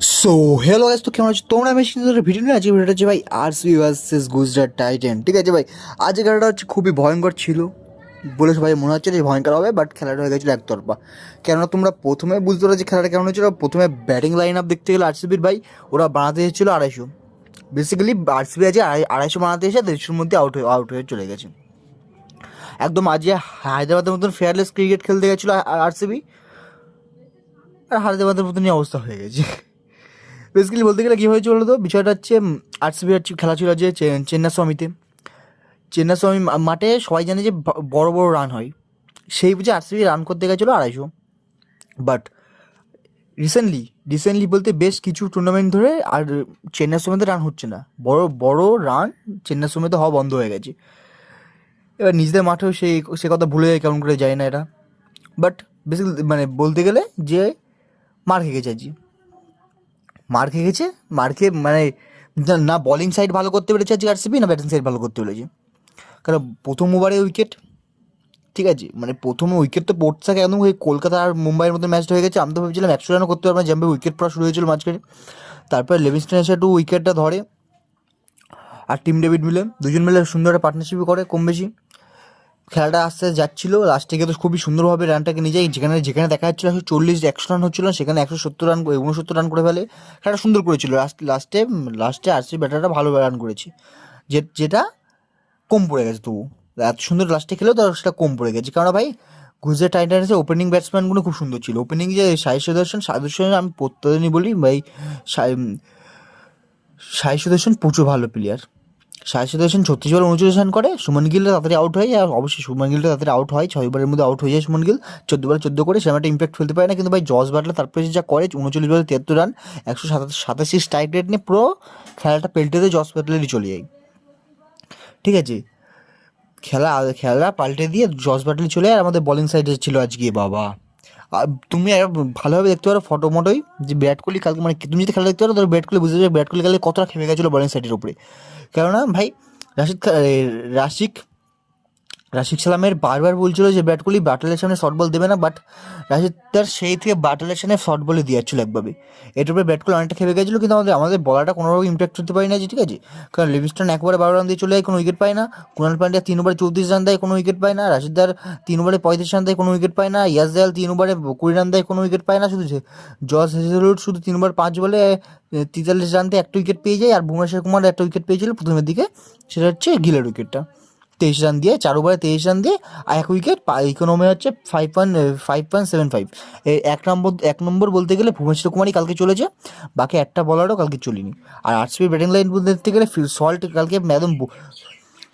So hello guys তো কেমন আছো? তোমরা মেশিন ধরে ভিডিও নিয়ে। আজকে ভিডিওটা হচ্ছে ভাই R C versus Gujarat titans ঠিক আছে ভাই? আজকে খেলাটা হচ্ছে খুবই ভয়ঙ্কর ছিল। বলে সবাই মনে হচ্ছে যে ভয়ঙ্কর হবে বাট খেলাটা হয়ে গেছিল একতরফা। কেননা তোমরা প্রথমে বুঝতে পারো যে খেলাটা কেমন হয়েছিল। প্রথমে ব্যাটিং লাইন আপ দেখতে গেলে আরসিবির ভাই, ওরা বানাতে এসেছিল আড়াইশো। বেসিক্যালি আরসিবি আজকে আড়াই আড়াইশো বানাতে এসে দেড়শোর মধ্যে আউট হয়ে আউট হয়ে চলে গেছে। একদম আজকে হায়দ্রাবাদের মতন ফেয়ারলেস ক্রিকেট খেলতে গেছিল আরসিবি, আর হায়দ্রাবাদের মতনই অবস্থা হয়ে গেছে। বেসিক্যালি বলতে গেলে কী হয়েছে বলো তো? বিষয়টা হচ্ছে আরসিবি হচ্ছে খেলা ছিল যে চেন্নাস্বামীতে। চেন্নাস্বামী মাঠে সবাই জানে যে বড় বড় রান হয়। সেই বুঝে আরসিবি রান করতে গেছিল আড়াইশো। বাট রিসেন্টলি রিসেন্টলি বলতে বেশ কিছু টুর্নামেন্ট ধরে আর চেন্নাই সমেতে রান হচ্ছে না। বড় বড় রান চেন্নাই সমেতে হওয়া বন্ধ হয়ে গেছে। এবার নিজেদের মাঠেও সেই, সে কথা ভুলে যায়, কেমন করে যায় না এটা বাট বেসিক্যালি মানে বলতে গেলে যে মার খেয়ে গেছে আজকে মার খেয়ে গেছে, মার খেয়ে মানে না- বলিং সাইড ভালো করতে পেরেছে আজকে আরসিবি না ব্যাটিং সাইড ভালো করতে পেরেছে। কারণ প্রথম ওভারে উইকেট ঠিক আছে? মানে প্রথমে উইকেট তো পড়তে থাকে একদম ওই কলকাতা আর মুম্বাইয়ের মতো ম্যাচটা হয়ে গেছে। আমি তো ভেবেছিলাম একশো রানও করতে পারব না যেমন উইকেট পড়া শুরু হয়েছিল মাঝখানে। তারপরে লেভিস্টন এসে একটু উইকেটটা ধরে। আর টিম ডেভিড মিলে দুজন মিলে সুন্দর একটা পার্টনারশিপ করে, কম বেশি। খেলাটা আস্তে আস্তে যাচ্ছিল। লাস্টে গিয়ে তো খুবই সুন্দরভাবে রানটাকে নিয়ে যায় যেখানে যেখানে দেখা যাচ্ছিল একশো চল্লিশ, একশো রান হচ্ছিল, সেখানে একশো সত্তর রান উনসত্তর রান করে ফেলে। খেলাটা সুন্দর করেছিল। লাস্ট লাস্টে লাস্টে আরসি ব্যাটারটা ভালো রান করেছে। যে, যেটা কম পড়ে গেছে তবু। এত সুন্দর লাস্টে খেলেও তো সেটা কম পড়ে গেছে। কারণ ভাই গুজরাট টাইটান্সের ওপেনিং ব্যাটসম্যানগুলো খুব সুন্দর ছিল। ওপেনিং যে সাই সুদর্শন সাই সুদর্শন আমি প্রত্যেকদিনই বলি, ভাই সাই সাই সুদর্শন প্রচুর ভালো প্লেয়ার সাই সুদর্শন ছত্রিশ বল উনচল্লিশ রান করে। সুমন গিলটা তাড়াতাড়ি আউট হয় আর অবশ্যই সুমন গিলটা তাড়াতাড়ি আউট হয়। ছয় ওভারের মধ্যে আউট হয়ে যায় সুমন গিল। চোদ্দ বলে চোদ্দ করে সেরকম একটা ইম্প্যাক্ট ফেলতে পারে না। কিন্তু ভাই, জস বাটলে তারপরে যা করে, উনচল্লিশ বলে তিয়াত্তর রান, একশো সাতাশ সাতাশি স্ট্রাইক রেট নিয়ে পুরো খেলাটা পেল্টে দিয়ে জস বাটলেরই চলে যায়। ঠিক আছে? খেলা খেলা পাল্টে দিয়ে জস ব্যাটলি চলে আর আমাদের বোলিং সাইডে ছিল আজকে, বাবা। তুমি ভালোভাবে দেখতে পারো ফটো মটোই যে বিরাট কোহলি কালকে মানে তুমি যদি খেলা দেখতে পারো, তাহলে ব্যাট কোহলি বুঝতে পারবে ব্যাট কোহলি কালকে কতটা খেমে গেছিল বলেন সাইডের উপরে। কেননা ভাই, রাশিদ রাশিক রাশিক সালামের বারবার বলছিল যে ব্যাট কোহলি বাটলের সামনে শর্ট বল দেবে না বাট রাশিদ তার সেই থেকে বাটলের সামনে শর্ট বলে দিয়ে যাচ্ছিল একভাবে। এটার উপরে ব্যাট কোহলি অনেকটা খেপে গেছিল, কিন্তু আমাদের আমাদের বলারটা কোনোভাবে ইম্প্যাক্ট করতে পারি না যে, ঠিক আছে? কারণ লিভিস্টন একবারে বারো রান দিয়ে চলে যায়, কোনো উইকেট পায় না। কুণাল পান্ডিয়া তিন ওভারে চৌত্রিশ রান দেয়, কোনো উইকেট পায় না। রাশিদার তিন ওভারে পঁয়ত্রিশ রান দেয়, কোনো উইকেট পায় না। ইয়াস দেয়াল তিন ওভারে কুড়ি রান দেয়, কোনো উইকেট পায় না। শুধু জস হেজেলউড শুধু তিন ওভার পাঁচ বলে তেতাল্লিশ রান দিয়ে একটা উইকেট পেয়ে যায়, আর ভুবনেশ্বর কুমার একটা উইকেট পেয়েছিল প্রথমের দিকে। সেটা হচ্ছে গিলের উইকেটটা তেইশ রান দিয়ে, চার ওভারে তেইশ রান দিয়ে, আর এক উইকেট ইকোনমি হচ্ছে five point five point seven five এক নম্বর এক নম্বর বলতে গেলে ভুবনেশ্বর কুমারই কালকে চলেছে, বাকি একটা বলারও কালকে চলিনি। আর আরসিবি ব্যাটিং লাইন দেখতে গেলে সল্ট কালকে একদম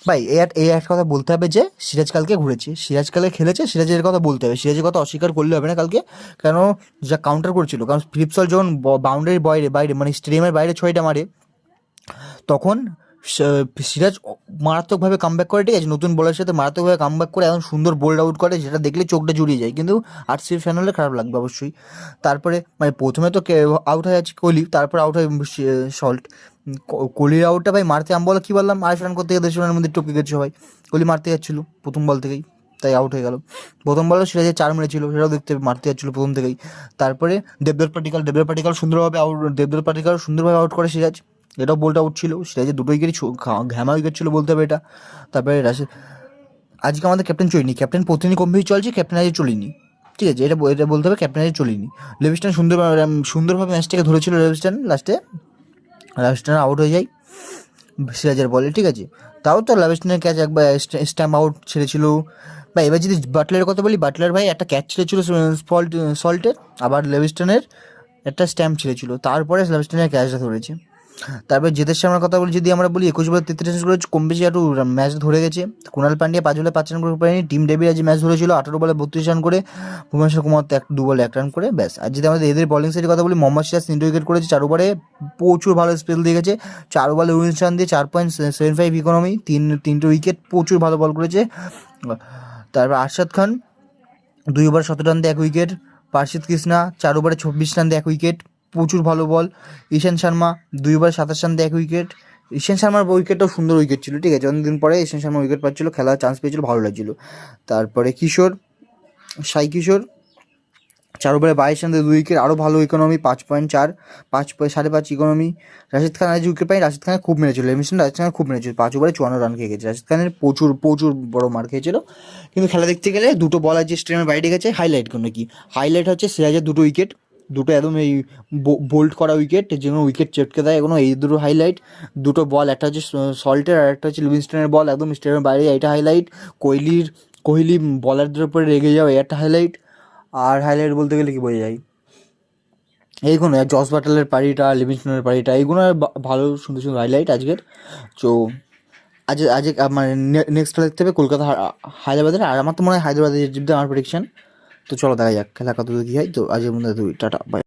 ভাই এই এক- এই একটা কথা বলতে হবে যে, সিরাজ কালকে ঘুরেছে। সিরাজ কালকে খেলেছে, সিরাজের কথা বলতে হবে। সিরাজের কথা অস্বীকার করলে হবে না কালকে, কেন যা কাউন্টার করেছিল। কারণ ফিলিপ সল যখন বাউন্ডারির বাইরে বাইরে মানে স্টেডিয়ামের বাইরে ছয়টা মারে, তখন সিরাজ মারাত্মকভাবে কামব্যাক করে, ঠিক আছে? নতুন বলের সাথে মারাত্মকভাবে কামব্যাক করে এখন সুন্দর বোল্ড আউট করে, যেটা দেখলে চোখটা জুড়িয়ে যায়। কিন্তু আরসিবি ফ্যান হলে খারাপ লাগবে অবশ্যই। তারপরে মানে প্রথমে তো আউট হয়ে যাচ্ছে কোহলি, তারপর আউট হয় সল্ট। কোহলির আউটটা ভাই মারতে, আমি বলো কী বললাম? আড়াইশো রান করতে দেড়শো রানের মধ্যে টপকে গেছে সবাই কোহলি মারতে যাচ্ছিল প্রথম বল থেকেই, তাই আউট হয়ে গেল। প্রথম বলে সিরাজে চার মেরেছিল, সেটাও দেখতে মারতে যাচ্ছিল প্রথম থেকেই। তারপরে দেবদর পাটিকাল দেবদর পাটিকাল সুন্দরভাবে আউট দেবদর পাটিকাল সুন্দরভাবে আউট করে সিরাজ। এটাও বলটা আউট ছিল সিরাজের দুটো উইকেটই ঘ্যামা উইকেট ছিল বলতে হবে এটা। তারপরে আজকে আমাদের ক্যাপ্টেন চলিনি। ক্যাপ্টেন প্রতিদিনই কম বেশি চলছে? ক্যাপ্টেন আজকে চলিনি। ঠিক আছে, এটা এটা বলতে হবে ক্যাপ্টেন আজকে চলিনি। লেভিস্টান সুন্দর সুন্দরভাবে ম্যাচটাকে ধরেছিল লেভিস্টান লাস্টে লেভিস্টান আউট হয়ে যায়। সিরাজের বলে, ঠিক আছে। তাও তো লেভিস্টানের ক্যাচ একবার স্ট্যাম্প আউট ছেড়েছিল। বা এবার যদি বাটলারের কথা বলি বাটলার ভাই একটা ক্যাচ ছেড়েছিল সল্ট সল্টের আবার লেভিস্টনের একটা স্ট্যাম্প ছেড়েছিল। তারপরে লেভিস্টনের ক্যাচটা ধরেছে। তারপর জেদের সামনের কথা বলি, যদি আমরা বলি একুশ বলে তেত্রিশ রান করে কম বেশি একটু ম্যাচ ধরে গেছে। কুণাল পান্ডিয়া পাঁচ বলে পাঁচ রান করে পারেনি টিম ডেভিড আজ ম্যাচ ধরেছিল, আঠারো বলে বত্রিশ রান করে, ভুবনেশ্বর কুমার এক, দু বলে এক রান করে, ব্যাস। আর যদি আমাদের এদের বলিং সাইডের কথা বলি, মোহাম্মদ সিরাজ তিনটে উইকেট করেছে, চার ওভারে প্রচুর ভালো স্পেল দিয়ে গেছে, চার ওভারে উনিশ রান দিয়ে চার পয়েন্ট সেভেন ফাইভ ইকোনমি তিন, তিনটে উইকেট প্রচুর ভালো বল করেছে। তারপর আরশাদ খান, দুই ওভার সতেরো রান দিয়ে এক উইকেট পার্শিদ কৃষ্ণা, চার ওভারে চব্বিশ রান দিয়ে এক উইকেট প্রচুর ভালো বল। ঈশান শর্মা দুইবার সাতাশ রান এক উইকেট ঈশান শর্মার উইকেটটাও সুন্দর উইকেট ছিল, ঠিক আছে? অনেকদিন পরে ঈশান শর্মা উইকেট পাচ্ছিল খেলার চান্স পেয়েছিল, ভালো লাগছিল। তারপরে কিশোর, সাই কিশোর, চার ওভারে বাইশ রান দুই উইকেট আরও ভালো ইকোনমি পাঁচ পয়েন্ট চার, পাঁচ পয়েন্ট সাড়ে পাঁচ ইকোনমি রাশিদ খান আজ উইকেট পাই রাশিদ খানের খুব মেরেছিল এমিশন রাশিদ খানের খুব মেরেছিল, পাঁচ ওভারে চুয়ান্ন রান খেয়ে গেছে। রাশিদ খানের প্রচুর প্রচুর বড় মার খেয়েছিল। কিন্তু খেলা দেখতে গেলে দুটো বল আছে স্টেডিয়ামের বাইরে গেছে হাইলাইট কোনো কি? হাইলাইট হচ্ছে সিরাজের দুটো উইকেট দুটো একদম এই বোল্ড করা উইকেট যেগুলো উইকেট চেপকে দেয় এগুলো এই দুটো হাইলাইট দুটো বল একটা হচ্ছে সল্টের আর একটা হচ্ছে লিভিংস্টনের বল একদম স্টেডিয়ামের বাইরে, এইটা হাইলাইট কোহলির, কোহলি বলারদের উপরে রেগে যাওয়া একটা হাইলাইট আর হাইলাইট বলতে গেলে কি বোঝা যায় এইগুলো জস বাটলের পাড়িটা লিভিংস্টনের পাড়িটা, এইগুলো ভালো সুন্দর সুন্দর হাইলাইট আজকের। তো, আজ আজ মানে নেক্সট দেখতে হবে কলকাতা, হায়দ্রাবাদের, আর আমার তো মনে হয় হায়দ্রাবাদে জিতবে আমার প্রেডিকশন তো চলো দেখা যাক খেলা কত কী হয় তো আজকের মধ্যে দুই টাটা বাই